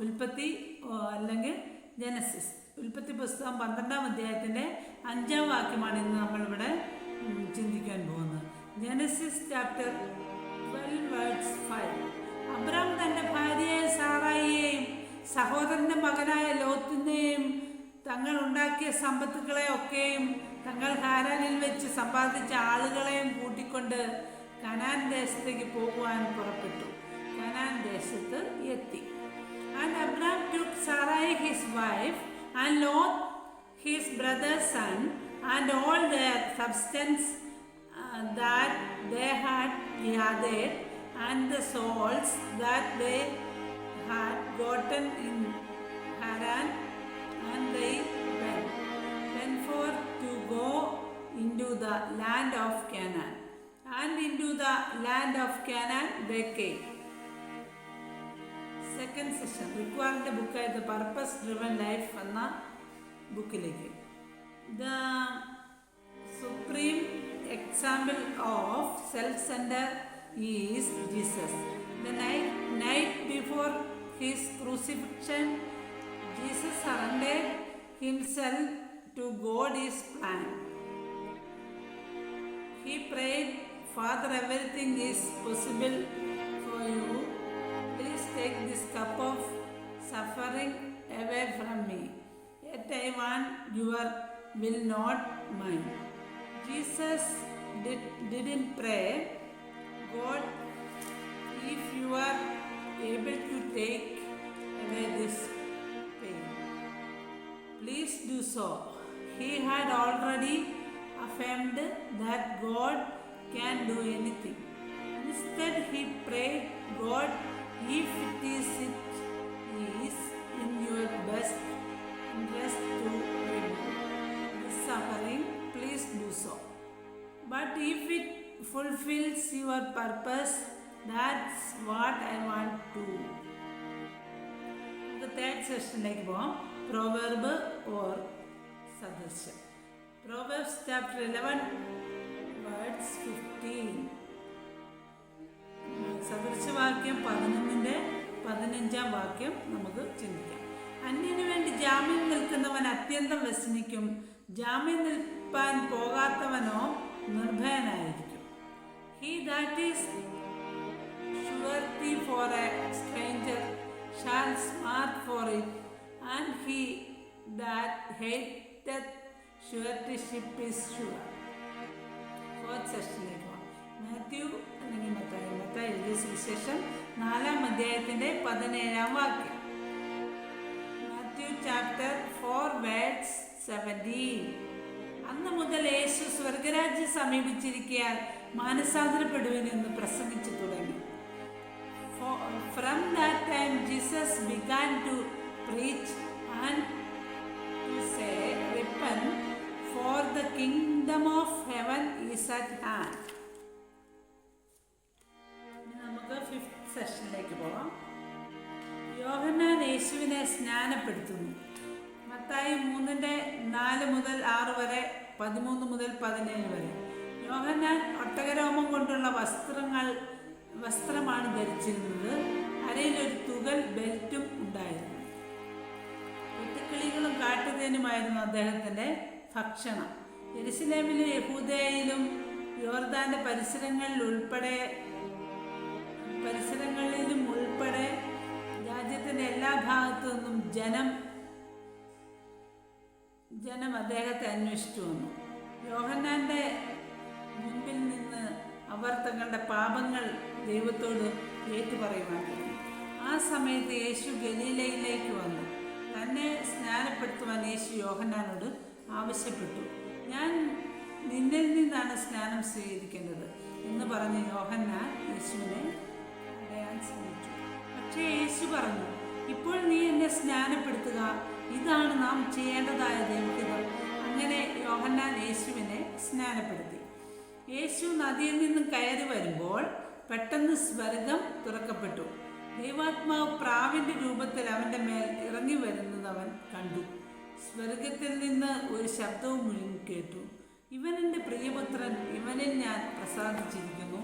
ഉൽപ്പത്തി അല്ലെങ്കിൽ ജനസിസ് ഉൽപ്പത്തി പുസ്തകം പന്ത്രണ്ടാം അധ്യായത്തിന്റെ അഞ്ചാം വാക്യമാണ് ഇന്ന് നമ്മളിവിടെ ചിന്തിക്കാൻ പോകുന്നത്. Genesis chapter twelve words five Abram തന്റെ ഭാര്യയെ സാറായിയെയും സഹോദരന്റെ മകനായ ലോത്തിനെയും തങ്ങൾ ഉണ്ടാക്കിയ സമ്പത്തുക്കളെ ഒക്കെയും തങ്ങൾ ഹാരാനിൽ വെച്ച് സമ്പാദിച്ച ആളുകളെയും കൂട്ടിക്കൊണ്ട് കനാൻ ദേശത്തേക്ക് പോകുവാൻ പുറപ്പെട്ടു. കനാൻ ദേശത്ത് എത്തി. And Abram took Sarai his wife and Lot his brother's son and all their substance uh, that they had gathered and the souls that they had gotten in Haran and they went, went forth to go into the land of Canaan. And into the land of Canaan they came. Second session റിക്വയറിൻ്റെ ബുക്കായത് purpose driven life എന്ന ബുക്കിലേക്ക് the supreme example of self centre is Jesus the night night before his crucifixion, Jesus surrendered himself to God his plan. He prayed, Father, everything is possible for you. Please take this cup of suffering away from me. Yet I want your will, not mine. Jesus did, didn't pray, God, if you are able to take away this pain, please do so. He had already affirmed that God can do anything. Instead, he prayed, God, if it is, it is in your best interest to remove this suffering, please do so. But if it fulfills your purpose, that's what I want to നമുക്ക് third സെഷനിലേക്ക് പോവാം. Proverb or സദൃശ്യം proverbs chapter eleven words fifteen സദൃശവാക്യം പതിനൊന്നിന്റെ പതിനഞ്ചാം വാക്യം നമുക്ക് ചിന്തിക്കാം. അന്യനു വേണ്ടി ജാമ്യം നിൽക്കുന്നവൻ അത്യന്തം വ്യസനിക്കും ജാമ്യം നിൽപ്പാൻ പോകാത്തവനോ നിർഭയനായിരിക്കും. He that is surety for a stranger shall smart for it, and he that hateth suretyship is sure. Fourth സെഷനിലേക്ക് പോകാം മാത്യു അല്ലെങ്കിൽ മത്തായി. മത്തായി എഴുതിയ സുവിശേഷം നാലാം അധ്യായത്തിന്റെ പതിനേഴാം വാക്യം. Matthew chapter four words seventeen അന്ന് മുതൽ യേശു സ്വർഗരാജ്യം സമീപിച്ചിരിക്കാൻ മാനസാന്തരപ്പെടുവിനെന്ന് പ്രസംഗിച്ചു from that time, Jesus began to preach and to say, Repent, for the kingdom of heaven is at hand. യോഹന്നാൻ യേശുവിനെ സ്നാനപ്പെടുത്തുന്നു. മത്തായി മൂന്നിന്റെ നാല് മുതൽ ആറ് വരെ പതിമൂന്ന് മുതൽ പതിനേഴ് വരെ. യോഹന്നാൻ ഒട്ടകരോമം കൊണ്ടുള്ള വസ്ത്രങ്ങൾ വസ്ത്രമാണ് ധരിച്ചിരുന്നത്. അരയിലൊരു തുകൽ ബെൽറ്റും ഉണ്ടായിരുന്നു. വെട്ടുക്കിളികളും കാട്ടുതേനുമായിരുന്നു അദ്ദേഹത്തിന്റെ ഭക്ഷണം. എരുസലേമിലും യഹൂദയിലും യോർദാന്റെ പരിസരങ്ങളിൽ ഉൾപ്പെടെ പരിസരങ്ങളിലും ഉൾപ്പെടെ രാജ്യത്തിന്റെ എല്ലാ ഭാഗത്തു നിന്നും ജനം ജനം അദ്ദേഹത്തെ അന്വേഷിച്ചു വന്നു. യോഹന്നാന്റെ മുൻപിൽ നിന്ന് അവർ തങ്ങളുടെ പാപങ്ങൾ ദൈവത്തോട് ഏറ്റുപറയുവാൻ തുടങ്ങി സമയത്ത് യേശു ഗലീലയിലേക്ക് വന്നു. തന്നെ സ്നാനപ്പെടുത്തുവാൻ യേശു യോഹന്നാനോട് ആവശ്യപ്പെട്ടു. ഞാൻ നിന്നിൽ നിന്നാണ് സ്നാനം സ്വീകരിക്കേണ്ടത് എന്ന് പറഞ്ഞ് യോഹന്നാൻ യേശുവിനെ തടയാൻ ശ്രമിച്ചു. പക്ഷേ യേശു പറഞ്ഞു ഇപ്പോൾ നീ എന്നെ സ്നാനപ്പെടുത്തുക. ഇതാണ് നാം ചെയ്യേണ്ടതായ ദൈവഹിതം. അങ്ങനെ യോഹന്നാൻ യേശുവിനെ സ്നാനപ്പെടുത്തി. യേശു നദിയിൽ നിന്നും കയറി വരുമ്പോൾ പെട്ടെന്ന് സ്വർഗം തുറക്കപ്പെട്ടു. ദൈവാത്മാവ് പ്രാവിന്റെ രൂപത്തിൽ അവന്റെ മേൽ ഇറങ്ങി വരുന്നത് അവൻ കണ്ടു. സ്വർഗത്തിൽ നിന്ന് ഒരു ശബ്ദവും മുഴുവൻ കേട്ടു. ഇവൻ എന്റെ പ്രിയപുത്രൻ ഇവനിൽ ഞാൻ പ്രസാദിച്ചിരിക്കുന്നു.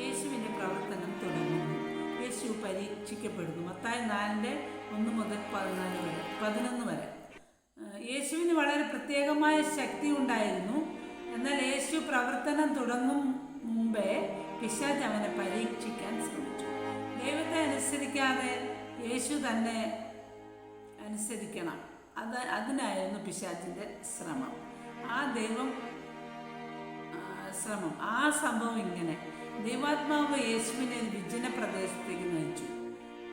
യേശുവിന്റെ പ്രവർത്തനം തുടങ്ങുന്നു യേശു പരീക്ഷിക്കപ്പെടുന്നു. മത്തായി നാലിന്റെ ഒന്ന് മുതൽ പതിനാല് വരെ പതിനൊന്ന് വരെ. യേശുവിന് വളരെ പ്രത്യേകമായ ശക്തി ഉണ്ടായിരുന്നു. എന്നാൽ യേശു പ്രവർത്തനം തുടങ്ങും മുമ്പേ പിശാജ് അവനെ പരീക്ഷിക്കാൻ ശ്രമിച്ചു. ദൈവത്തെ അനുസരിക്കാതെ യേശു തന്നെ അനുസരിക്കണം. അത് അതിനായിരുന്നു പിശാജിന്റെ ശ്രമം. ആ ദൈവം ശ്രമം ആ സംഭവം ഇങ്ങനെ. ദൈവാത്മാവ് യേശുവിനെ ഒരു വിജന പ്രദേശത്തേക്ക് നയിച്ചു.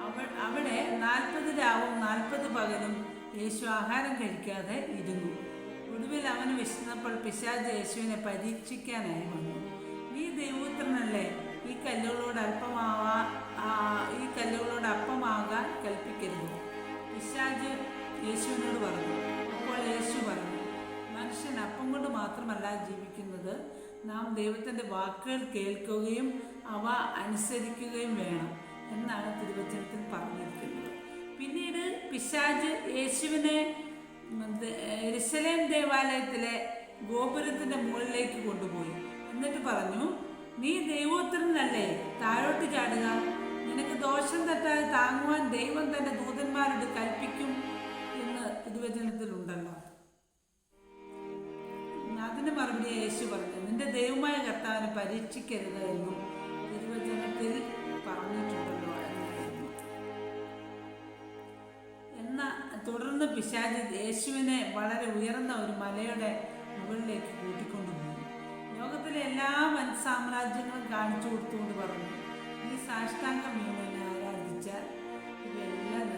അവ അവിടെ നാൽപ്പത് രാവും നാൽപ്പത് പകലും യേശു ആഹാരം കഴിക്കാതെ ഇരുന്നു. ഒടുവിൽ അവന് വിശന്നപ്പോൾ പിശാജ് യേശുവിനെ പരീക്ഷിക്കാനായി വന്നു. ദൈവപുത്രനല്ലേ ഈ കല്ലുകളോട് അല്പമാവാ ഈ കല്ലുകളോട് അപ്പമാകാൻ കൽപ്പിക്കരുത്. പിശാജ് യേശുവിനോട് പറഞ്ഞു. അപ്പോൾ യേശു പറഞ്ഞു മനുഷ്യൻ അപ്പം കൊണ്ട് മാത്രമല്ല ജീവിക്കുന്നത്. നാം ദൈവത്തിന്റെ വാക്കുകൾ കേൾക്കുകയും അവ അനുസരിക്കുകയും വേണം എന്നാണ് തിരുവചനത്തിൽ പറഞ്ഞിരിക്കുന്നത്. പിന്നീട് പിശാജ് യേശുവിനെ എരിശലേം ദേവാലയത്തിലെ ഗോപുരത്തിന്റെ മുകളിലേക്ക് കൊണ്ടുപോയി. എന്നിട്ട് പറഞ്ഞു നീ ദൈവോത്തരനല്ലേ? താഴോട്ട് ചാടുക. നിനക്ക് ദോഷം തെറ്റാതെ താങ്ങുവാൻ ദൈവം തന്റെ ദൂതന്മാരോട് കൽപ്പിക്കും എന്ന് തിരുവചനത്തിലുണ്ടല്ലോ. അതിന് മറുപടി യേശു പറഞ്ഞു നിന്റെ ദൈവമായ കർത്താവിനെ പരീക്ഷിക്കരുത് എന്നും തിരുവചനത്തിൽ പറഞ്ഞിട്ടുണ്ടല്ലോ എന്ന തുടർന്ന് പിശാചി യേശുവിനെ വളരെ ഉയർന്ന ഒരു മലയുടെ മുകളിലേക്ക് വൻ സാമ്രാജ്യങ്ങളും കാണിച്ചു കൊടുത്തുകൊണ്ട് പറഞ്ഞു. ഈ സാഷ്ടാംഗം വീണനെ ആരാധിച്ചാൽ ഇവയെല്ലാം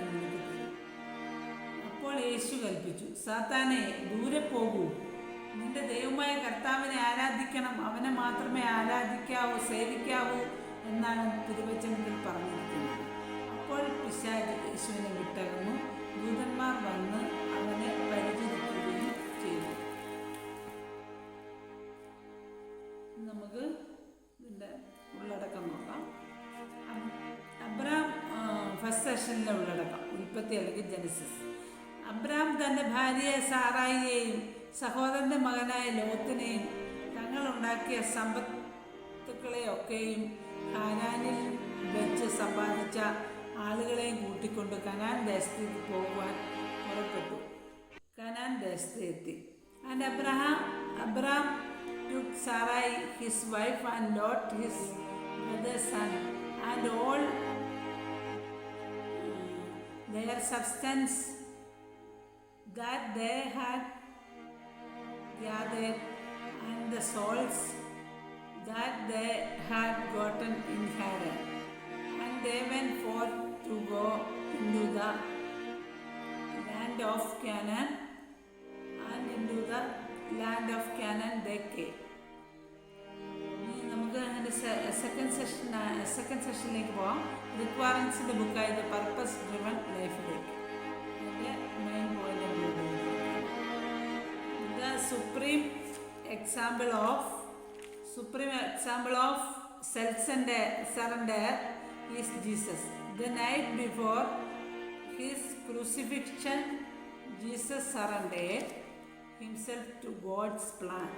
അപ്പോൾ യേശു കൽപ്പിച്ചു സാത്താനെ ദൂരെ പോകൂ. നിന്റെ ദൈവമായ കർത്താവിനെ ആരാധിക്കണം. അവനെ മാത്രമേ ആരാധിക്കാവൂ സേവിക്കാവൂ എന്നാണ് തിരുവചനത്തിൽ പറഞ്ഞിരിക്കുന്നത്. അപ്പോൾ പിശാജ് യേശുവിനെ വിട്ടകന്നു. ദൂതന്മാർ വന്ന് അവനെ പരിചരിക്കുകയും നമുക്ക് ഇതിന്റെ ഉള്ളടക്കം നോക്കാം. അബ്രാം ഫസ്റ്റ് സെഷനിലെ ഉള്ളടക്കം ഉൽപ്പത്തി അല്ലെങ്കിൽ ജനസിസ്. അബ്രാം തന്റെ ഭാര്യയെ സാറായിയെയും സഹോദരന്റെ മകനായ ലോത്തിനെയും തങ്ങളുണ്ടാക്കിയ സമ്പത്തുക്കളെയൊക്കെയും ഖാനാനിൽ വെച്ച് സമ്പാദിച്ച ആളുകളെയും കൂട്ടിക്കൊണ്ട് കനാൻ ദേശത്തേക്ക് പോകുവാൻ പുറപ്പെട്ടു. കനാൻ ദേശത്ത് എത്തി. And Abraham Abram took Sarai his wife and Lot his brother's son and all their substance that they had gathered and the souls that they had gotten in Haran. And they went forth to go into the land of Canaan and into the land of Canaan they came. Second session second സെഷനിലേക്ക് പോവാം റിക്വയർമെൻസിൻ്റെ ബുക്കായത് purpose driven ലൈഫിലേക്ക് അതിൻ്റെ main point the supreme example of supreme example of self surrender is Jesus the night before his crucifixion Jesus surrendered himself to God's plan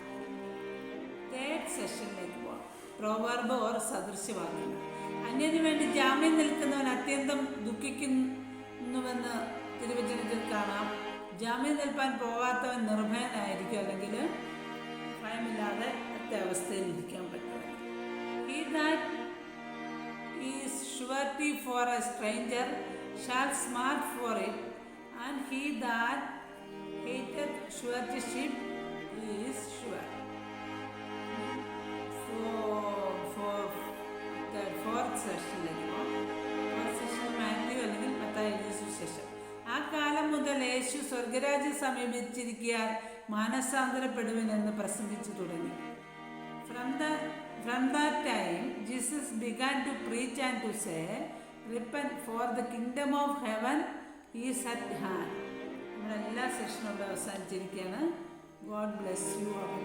third സെഷനിലേക്ക് പോകാം Proverb or സദൃശ്യവാക്യങ്ങൾ അന്യന് വേണ്ടി ജാമ്യം നിൽക്കുന്നവൻ അത്യന്തം ദുഃഖിക്കുന്നുവെന്ന് തിരുവചനത്തിൽ കാണാം. ജാമ്യം നിൽപ്പാൻ പോകാത്തവൻ നിർഭയനായിരിക്കും അല്ലെങ്കിൽ ഭയമില്ലാതെ അവസ്ഥയിൽ ഇരിക്കാൻ പറ്റും. ഈ that is surety for a stranger shall smart for it and he that hated surety is sure for fourth സെഷനിലേക്ക് പോകാം ഫോർത്ത് സെഷൻ മാത്യു അല്ലെങ്കിൽ മത്തായി എഴുതിയ ആ കാലം മുതൽ യേശു സ്വർഗരാജ്യം സമീപിച്ചിരിക്കാൻ മാനസാന്തരപ്പെടുവിനെന്ന് പ്രസംഗിച്ചു തുടങ്ങി. From the from that time Jesus began to preach and to say repent for the kingdom of heaven is at hand. നമ്മളെല്ലാ സെഷനും അവിടെ അവസാനിച്ചിരിക്കുകയാണ്. God bless you our